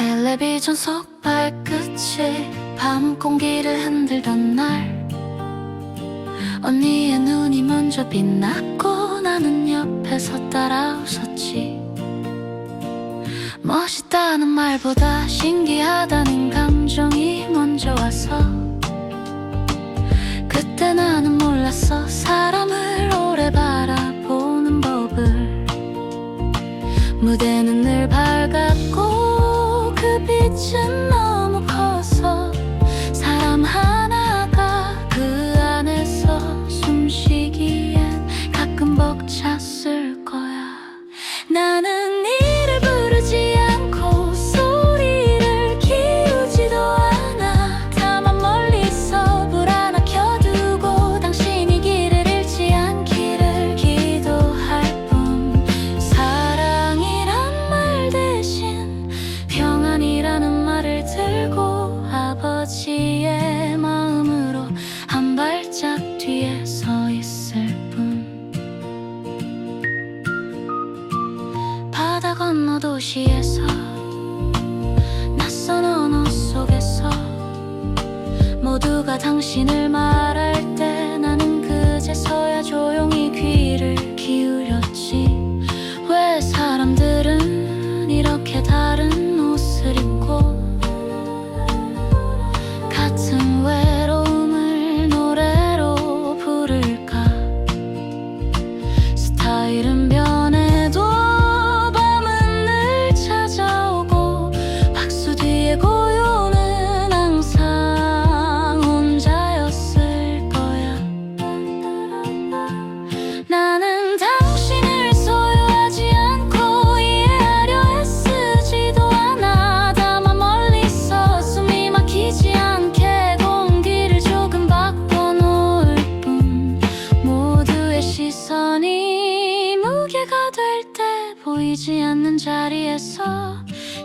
텔레비전 속 발끝이 밤 공기를 흔들던 날. 언니의 눈이 먼저 빛났고 나는 옆에서 따라 웃었지. 멋있다는 말보다 신기하다는 감정이 먼저 와서. 그때 나는 몰랐어. 사람을 오래 바라보는 법을. 무대는 늘 밝았고 그빛 바다 건너 도시에서 낯선 언어 속에서 모두가 당신을 말할 때 나는 그제서야 조용히 귀를 보이지 않는 자리에서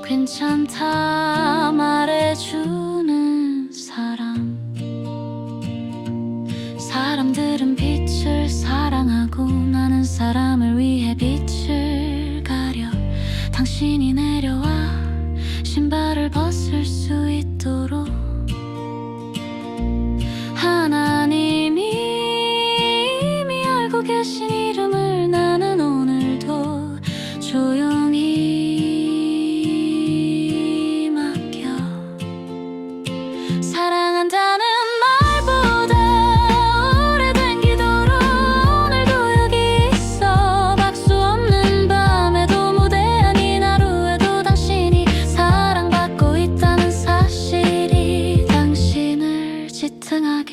괜찮다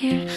here